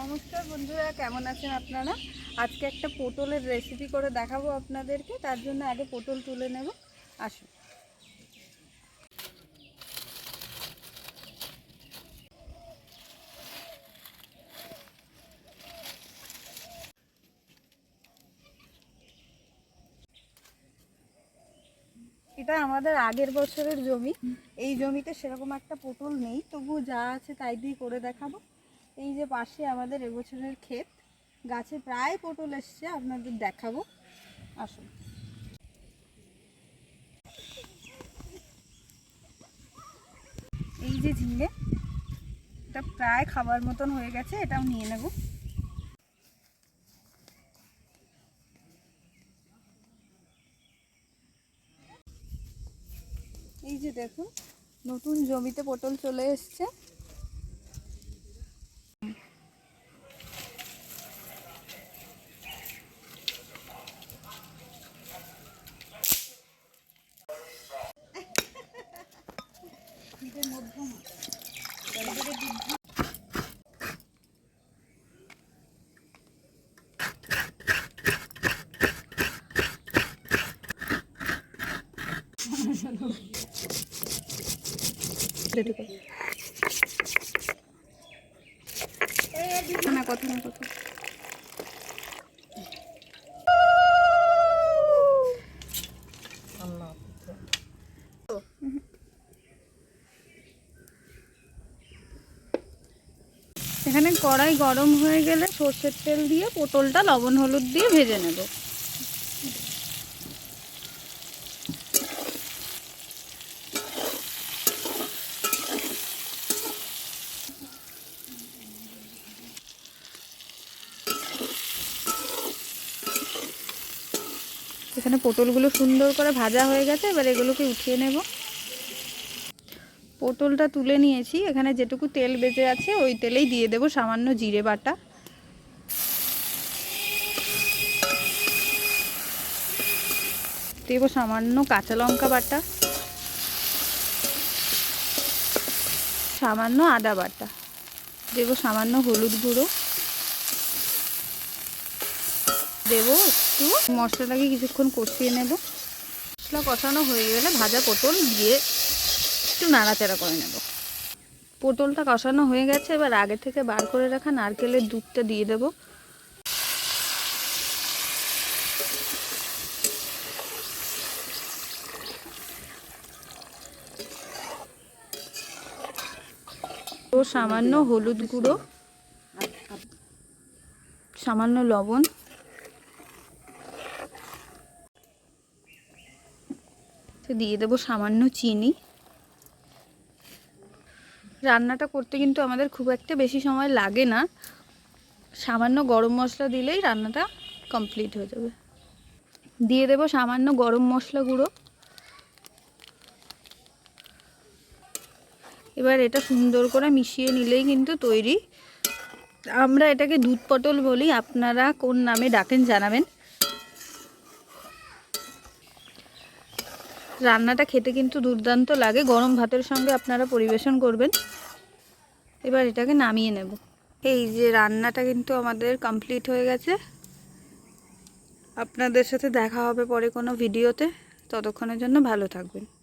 নমস্কার বন্ধুরা, কেমন আছেন আপনারা? আজকে একটা পটলের রেসিপি করে দেখাবো আপনাদেরকে, তার জন্য আগে পটল তুলে নেব। আসুন। এটা আমাদের আগের বছরের জমি। এই জমিতে সেরকম একটা পটল নেই তবু যা আছে তাই দিয়ে করে দেখাবো। এই যে পাশে আমাদের এবছরের ক্ষেত, গাছে প্রায় পটল এসছে, আপনাদের দেখাবো। আসুন। এই যে ঝিঙে, এটা প্রায় খাবার মতন হয়ে গেছে, এটাও নিয়ে নেব। এই যে দেখুন, নতুন জমিতে পটল চলে এসছে। কথা না কথা এখানে কড়াই গরম হয়ে গেলে সর্ষের তেল দিয়ে পটলটা, লবণ, হলুদ দিয়ে ভেজে নেব। এখানে পটলগুলো সুন্দর করে ভাজা হয়ে গেছে, এবার এগুলোকে উঠিয়ে নেব। পটলটা তুলে নিয়েছি। এখানে যেটুকু তেল বেঁচে আছে, ওই তেলেই দিয়ে দেব সামান্য জিরে বাটা। দেব সামান্য কাঁচা লঙ্কা বাটা। সামান্য আদা বাটা। দেব সামান্য হলুদ গুঁড়ো। দেবো একটু মশলাটাকে কিছুক্ষণ কষিয়ে নেব। মশলা কষানো হয়ে গেলে ভাজা পটল দিয়ে একটু নাড়াচাড়া করে নেব। পটলটা কষানো হয়ে গেছে, এবার আগে থেকে বার করে রাখা নারকেলের দুধটা দিয়ে দেব। ও সামান্য হলুদ গুঁড়ো, সামান্য লবণ। দিয়ে দেবো সামান্য চিনি। রান্নাটা করতে কিন্তু আমাদের খুব একটা বেশি সময় লাগে না। সামান্য গরম মশলা দিলেই রান্নাটা কমপ্লিট হয়ে যাবে। দিয়ে দেবো সামান্য গরম মশলা গুঁড়ো। এবার এটা সুন্দর করে মিশিয়ে নিলেই কিন্তু তৈরি। আমরা এটাকে দুধ পটল বলি, আপনারা কোন নামে ডাকেন জানাবেন। রান্নাটা খেতে কিন্তু দুর্দান্ত লাগে। গরম ভাতের সঙ্গে আপনারা পরিবেশন করবেন। এবার এটাকে নামিয়ে নেব। এই যে রান্নাটা কিন্তু আমাদের কমপ্লিট হয়ে গেছে। আপনাদের সাথে দেখা হবে পরে কোনো ভিডিওতে। ততক্ষণের জন্য ভালো থাকবেন।